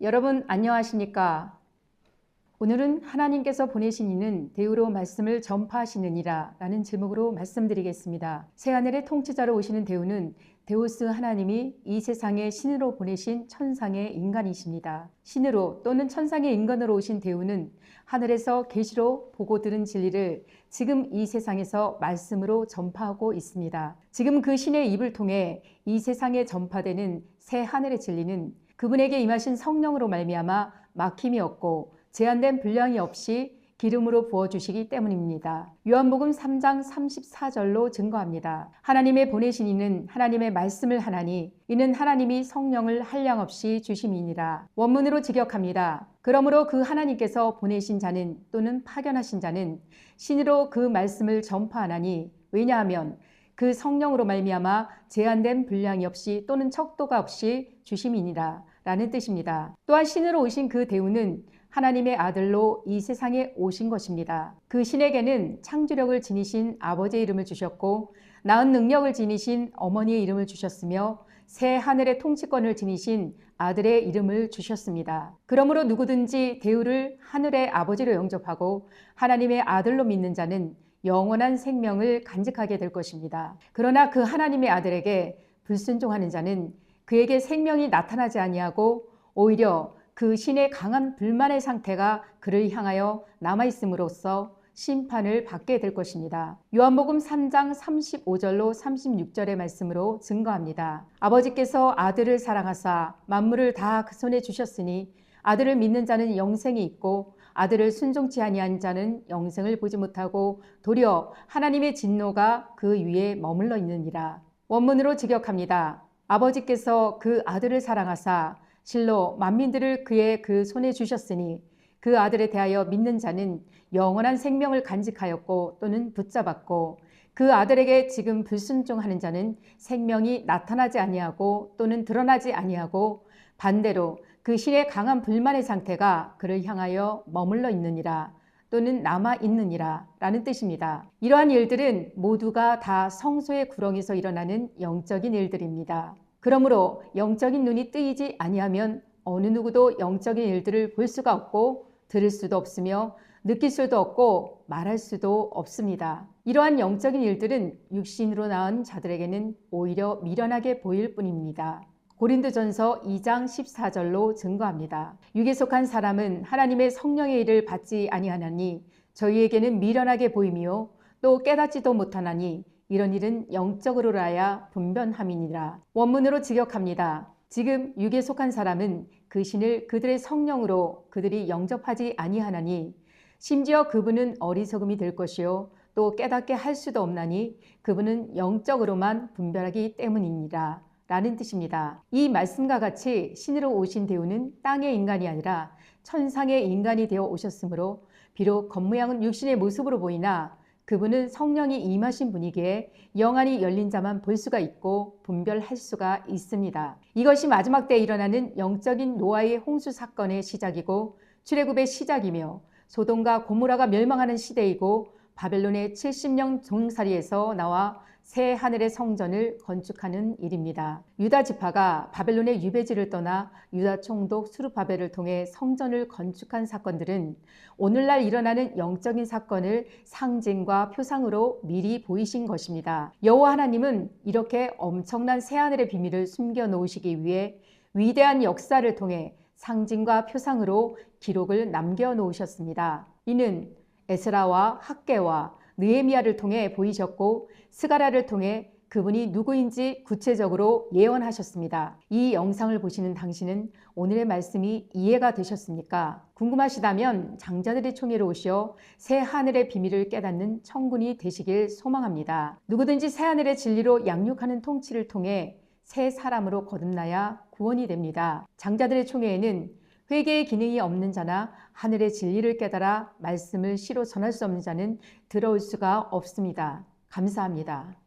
여러분 안녕하십니까? 오늘은 하나님께서 보내신 이는 대우로 말씀을 전파하시느니라 라는 제목으로 말씀드리겠습니다. 새하늘의 통치자로 오시는 대우는 데우스 하나님이 이 세상에 신으로 보내신 천상의 인간이십니다. 신으로 또는 천상의 인간으로 오신 대우는 하늘에서 계시로 보고 들은 진리를 지금 이 세상에서 말씀으로 전파하고 있습니다. 지금 그 신의 입을 통해 이 세상에 전파되는 새 하늘의 진리는 그분에게 임하신 성령으로 말미암아 막힘이 없고 제한된 분량이 없이 기름으로 부어주시기 때문입니다. 요한복음 3장 34절로 증거합니다. 하나님의 보내신 이는 하나님의 말씀을 하나니 이는 하나님이 성령을 한량없이 주심이니라. 원문으로 직역합니다. 그러므로 그 하나님께서 보내신 자는 또는 파견하신 자는 신으로 그 말씀을 전파하나니 왜냐하면 그 성령으로 말미암아 제한된 분량이 없이 또는 척도가 없이 주심이니라 라는 뜻입니다. 또한 신으로 오신 그 대우는 하나님의 아들로 이 세상에 오신 것입니다. 그 신에게는 창조력을 지니신 아버지의 이름을 주셨고 나은 능력을 지니신 어머니의 이름을 주셨으며 새 하늘의 통치권을 지니신 아들의 이름을 주셨습니다. 그러므로 누구든지 대우를 하늘의 아버지로 영접하고 하나님의 아들로 믿는 자는 영원한 생명을 간직하게 될 것입니다. 그러나 그 하나님의 아들에게 불순종하는 자는 그에게 생명이 나타나지 아니하고 오히려 그 신의 강한 불만의 상태가 그를 향하여 남아 있음으로써 심판을 받게 될 것입니다. 요한복음 3장 35절로 36절의 말씀으로 증거합니다. 아버지께서 아들을 사랑하사 만물을 다 그 손에 주셨으니 아들을 믿는 자는 영생이 있고 아들을 순종치 아니한 자는 영생을 보지 못하고 도리어 하나님의 진노가 그 위에 머물러 있느니라. 원문으로 직역합니다. 아버지께서 그 아들을 사랑하사 실로 만민들을 그의 그 손에 주셨으니 그 아들에 대하여 믿는 자는 영원한 생명을 간직하였고 또는 붙잡았고 그 아들에게 지금 불순종하는 자는 생명이 나타나지 아니하고 또는 드러나지 아니하고 반대로 그 신의 강한 불만의 상태가 그를 향하여 머물러 있느니라 또는 남아 있느니라 라는 뜻입니다. 이러한 일들은 모두가 다 성소의 구렁에서 일어나는 영적인 일들입니다. 그러므로 영적인 눈이 뜨이지 아니하면 어느 누구도 영적인 일들을 볼 수가 없고 들을 수도 없으며 느낄 수도 없고 말할 수도 없습니다. 이러한 영적인 일들은 육신으로 낳은 자들에게는 오히려 미련하게 보일 뿐입니다. 고린도전서 2장 14절로 증거합니다. 육에 속한 사람은 하나님의 성령의 일을 받지 아니하나니 저희에게는 미련하게 보이며 또 깨닫지도 못하나니 이런 일은 영적으로라야 분변함이니라. 원문으로 직역합니다. 지금 육에 속한 사람은 그 신을 그들의 성령으로 그들이 영접하지 아니하나니 심지어 그분은 어리석음이 될 것이요 또 깨닫게 할 수도 없나니 그분은 영적으로만 분별하기 때문이니라. 라는 뜻입니다. 이 말씀과 같이 신으로 오신 대우는 땅의 인간이 아니라 천상의 인간이 되어 오셨으므로 비록 겉모양은 육신의 모습으로 보이나 그분은 성령이 임하신 분이기에 영안이 열린 자만 볼 수가 있고 분별할 수가 있습니다. 이것이 마지막 때에 일어나는 영적인 노아의 홍수 사건의 시작이고 출애굽의 시작이며 소돔과 고모라가 멸망하는 시대이고 바벨론의 70년 종살이에서 나와 새 하늘의 성전을 건축하는 일입니다. 유다 지파가 바벨론의 유배지를 떠나 유다 총독 수르바벨을 통해 성전을 건축한 사건들은 오늘날 일어나는 영적인 사건을 상징과 표상으로 미리 보이신 것입니다. 여호와 하나님은 이렇게 엄청난 새 하늘의 비밀을 숨겨 놓으시기 위해 위대한 역사를 통해 상징과 표상으로 기록을 남겨 놓으셨습니다. 이는 에스라와 학계와 느에미아를 통해 보이셨고 스가라를 통해 그분이 누구인지 구체적으로 예언하셨습니다. 이 영상을 보시는 당신은 오늘의 말씀이 이해가 되셨습니까? 궁금하시다면 장자들의 총회로 오시어 새 하늘의 비밀을 깨닫는 청군이 되시길 소망합니다. 누구든지 새 하늘의 진리로 양육하는 통치를 통해 새 사람으로 거듭나야 구원이 됩니다. 장자들의 총회에는 회개의 기능이 없는 자나 하늘의 진리를 깨달아 말씀을 시로 전할 수 없는 자는 들어올 수가 없습니다. 감사합니다.